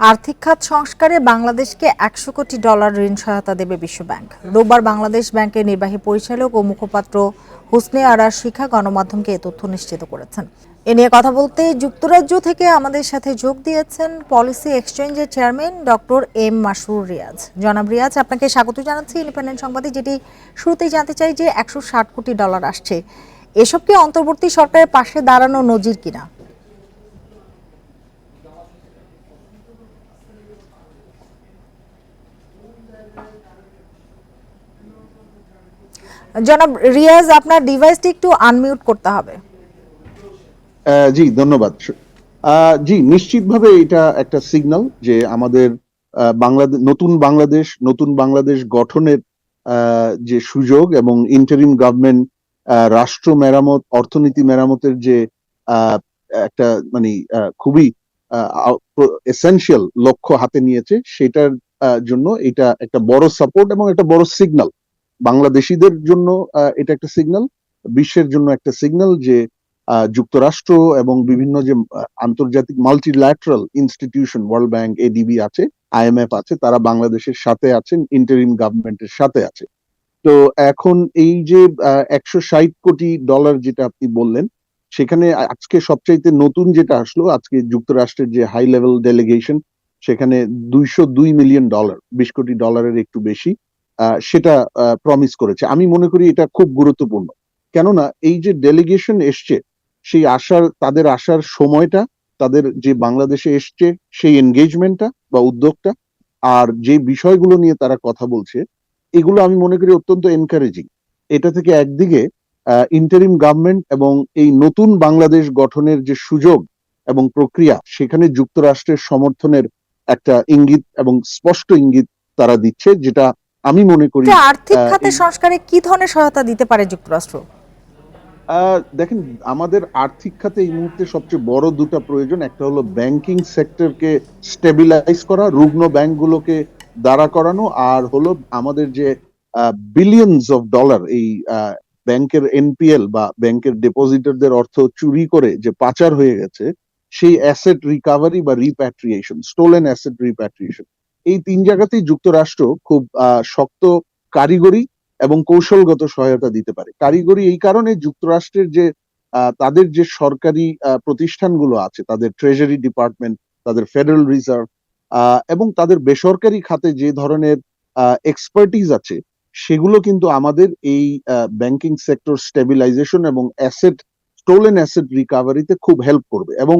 আর্থিক খাত সংস্কারে বাংলাদেশকে একশো কোটি ডলার ঋণ সহায়তা দেবে বিশ্বব্যাংক রোববার বাংলাদেশ ব্যাংকের নির্বাহী পরিচালক ও মুখপাত্র হুসনে আরার শিখা গণমাধ্যমকে এ তথ্য নিশ্চিত করেছেন। এ নিয়ে কথা বলতে যুক্তরাজ্য থেকে আমাদের সাথে যোগ দিয়েছেন পলিসি এক্সচেঞ্জের chairman doctor M Masrur Riaz. জনাব রিয়াজ, আপনাকে স্বাগত জানাচ্ছি ইন্ডিপেন্ডেন্ট সংবাদে, যেটি শুরুতেই জানতে চাই যে একশো ষাট কোটি ডলার আসছে। এসব কি অন্তর্বর্তী সরকারের পাশে দাঁড়ানো নজির কিনা? জনাব রিয়াজ, আপনার ডিভাইসটি একটু আনমিউট করতে হবে। জি, ধন্যবাদ। জি, নিশ্চিতভাবে এটা একটা সিগন্যাল যে আমাদের বাংলাদেশ নতুন বাংলাদেশ নতুন বাংলাদেশ গঠনের যে সুযোগ এবং ইন্টারিম গভর্নমেন্ট রাষ্ট্র মেরামত, অর্থনীতি মেরামতের যে একটা মানে খুবই এসেনশিয়াল লক্ষ্য হাতে নিয়েছে, সেটার জন্য এটা একটা বড় সাপোর্ট এবং একটা বড় সিগন্যাল বাংলাদেশিদের জন্য এটা একটা সিগন্যাল বিশ্বের জন্য একটা সিগন্যাল যে যুক্তরাষ্ট্র এবং বিভিন্ন যে আন্তর্জাতিক multilateral institution world bank ADB আছে আইএমএফ আছে, তারা বাংলাদেশের সাথে আছেন ইন্টারিম গভর্নমেন্টের সাথে আছে। তো এখন এই যে একশো ষাট কোটি ডলার যেটা আপনি বললেন, সেখানে আজকে সবচাইতে নতুন যেটা আসলো, আজকে যুক্তরাষ্ট্রের যে হাই লেভেল ডেলিগেশন সেখানে দুইশো দুই মিলিয়ন ডলার বিশ কোটি ডলারের একটু বেশি। সেটা প্রমিস করেছে। আমি মনে করি এটা খুব গুরুত্বপূর্ণ। কেননা এই যে ডেলিগেশন এসছে, সেই আসার, তাদের আসার সময়টা, তাদের যে বাংলাদেশে এসছে, সেই এনগেজমেন্টটা বা উদ্যোগটা আর যে বিষয়গুলো নিয়ে তারা কথা বলছে, এগুলো আমি মনে করি অত্যন্ত এনকারেজিং এটা থেকে একদিকে ইন্টারিম গভর্নমেন্ট এবং এই নতুন বাংলাদেশ গঠনের যে সুযোগ এবং প্রক্রিয়া, সেখানে যুক্তরাষ্ট্রের সমর্থনের একটা ইঙ্গিত এবং স্পষ্ট ইঙ্গিত তারা দিচ্ছে, যেটা আমি মনে করি আর্থিক খাতে সংস্কারে কি ধরনের সহায়তা দিতে পারে যুক্তরাষ্ট্র? দেখেন আমাদের আর্থিক খাতে এই মুহূর্তে সবচেয়ে বড় দুটো প্রয়োজন। একটা হলো ব্যাংকিং সেক্টরকে স্টেবিলাইজ করা রুগ্ন ব্যাংকগুলোকে দাঁড়া করানো আর হলো আমাদের যে বিলিয়নস অফ ডলার এই ব্যাংকের এনপিএল বা ব্যাংকের ডিপোজিটরদের অর্থ চুরি করে যে পাচার হয়ে গেছে সেই অ্যাসেট রিকাভারি বা রিপ্যাট্রিয়েশন স্টোলেন অ্যাসেট রিপ্যাট্রিয়েশন এই তিন জায়গাতেই যুক্তরাষ্ট্র খুব শক্ত কারিগরি এবং কৌশলগত সহায়তা দিতে পারে। কারিগরি এই কারণে যুক্তরাষ্ট্রের যে তাদের যে সরকারি প্রতিষ্ঠানগুলো আছে, তাদের ট্রেজারি ডিপার্টমেন্ট তাদের ফেডারেল রিজার্ভ এবং তাদের বেসরকারি খাতে যে ধরনের এক্সপার্টিজ আছে, সেগুলো কিন্তু আমাদের এই ব্যাংকিং সেক্টর স্টেবিলাইজেশন এবং অ্যাসেট স্টোলেন অ্যাসেট রিকাভারিতে খুব হেল্প করবে। এবং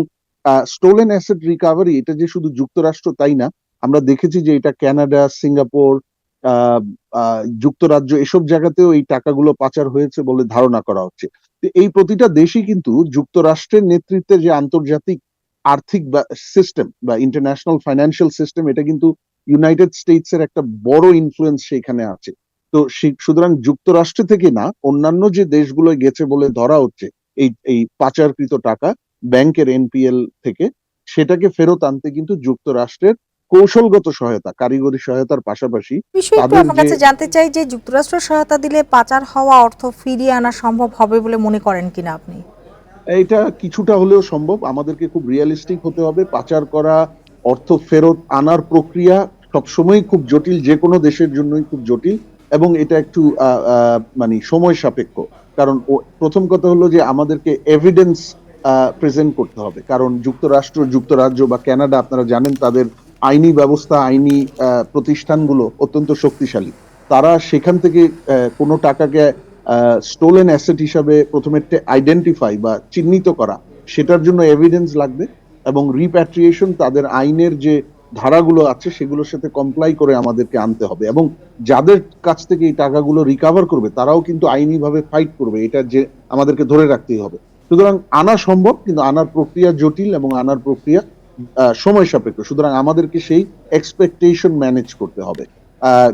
স্টোলেন অ্যাসেট রিকাভারি এটা যে শুধু যুক্তরাষ্ট্র তাই না আমরা দেখেছি যে এটা কানাডা সিঙ্গাপুর যুক্তরাজ্য এসব জায়গাতেও এই টাকাগুলো পাচার হয়েছে বলে ধারণা করা হচ্ছে। এই প্রতিটা দেশই কিন্তু যুক্তরাষ্ট্রের নেতৃত্বে যে আন্তর্জাতিক আর্থিক সিস্টেম বা ইন্টারন্যাশনাল ফাইন্যান্সিয়াল সিস্টেম এটা কিন্তু ইউনাইটেড স্টেটস এর একটা বড় ইনফ্লুয়েন্স সেখানে আছে। তো সুতরাং যুক্তরাষ্ট্র থেকে না, অন্যান্য যে দেশগুলো গেছে বলে ধরা হচ্ছে, এই এই পাচারকৃত টাকা ব্যাংকের এনপিএল থেকে, সেটাকে ফেরত আনতে কিন্তু যুক্তরাষ্ট্রের কৌশলগত সহায়তা কারিগরি সহায়তার পাশাপাশি কাছে জানতে চাই যে যুক্তরাষ্ট্র সহায়তা দিলে পাচার হওয়া অর্থ ফিরিয়ে আনা সম্ভব হবে বলে মনে করেন কিনা আপনি? এটা কিছুটা হলেও সম্ভব। আমাদেরকে খুব রিয়েলিস্টিক হতে হবে। পাচার করা অর্থ ফেরত আনার প্রক্রিয়া সবসময় খুব জটিল যে কোনো দেশের জন্যই খুব জটিল এবং এটা একটু মানে সময় সাপেক্ষ। কারণ প্রথম কথা হলো যে আমাদেরকে এভিডেন্স প্রেজেন্ট করতে হবে। কারণ যুক্তরাষ্ট্র যুক্তরাজ্য বা কানাডা আপনারা জানেন তাদের আইনি ব্যবস্থা, আইনি প্রতিষ্ঠানগুলো অত্যন্ত শক্তিশালী। তারা সেখান থেকে কোনো টাকাকে স্টোলেন অ্যাসেট হিসাবে প্রথমে আইডেন্টিফাই বা চিহ্নিত করা, সেটার জন্য এভিডেন্স লাগবে এবং রিপ্যাট্রিয়েশন তাদের আইনের যে ধারাগুলো আছে, সেগুলোর সাথে কমপ্লাই করে আমাদেরকে আনতে হবে এবং যাদের কাছ থেকে এই টাকাগুলো রিকাভার করবে, তারাও কিন্তু আইনিভাবে ফাইট করবে, এটা যে আমাদেরকে ধরে রাখতেই হবে। সুতরাং আনা সম্ভব, কিন্তু আনার প্রক্রিয়া জটিল এবং আনার প্রক্রিয়া সময় সাপেক্ষ। সুতরাং আমাদেরকে সেই এক্সপেকটেশন ম্যানেজ করতে হবে।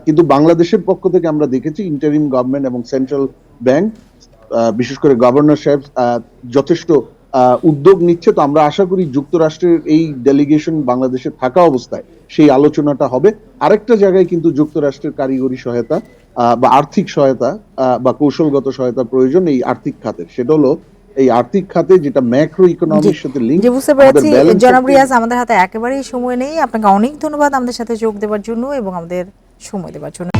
কিন্তু বাংলাদেশের পক্ষ থেকে আমরা দেখেছি ইন্টারিম গভর্নমেন্ট এবং সেন্ট্রাল ব্যাংক বিশেষ করে গভর্নর সাহেব যথেষ্ট উদ্যোগ নিচ্ছে। তো আমরা আশা করি যুক্তরাষ্ট্রের এই ডেলিগেশন বাংলাদেশে থাকা অবস্থায় সেই আলোচনাটা হবে। আরেকটা জায়গায় কিন্তু যুক্তরাষ্ট্রের কারিগরি সহায়তা বা আর্থিক সহায়তা বা কৌশলগত সহায়তা প্রয়োজন এই আর্থিক খাতের সেটা হলো এই আর্থিক খাতে যেটা ম্যাক্রো ইকোনমির সাথে লিংক যে বুঝতে পেরেছি। জনাব রিয়াজ আমাদের হাতে একেবারেই সময় নেই। আপনাকে অনেক ধন্যবাদ আমাদের সাথে যোগ দেওয়ার জন্য এবং আমাদের সময় দেওয়ার জন্য।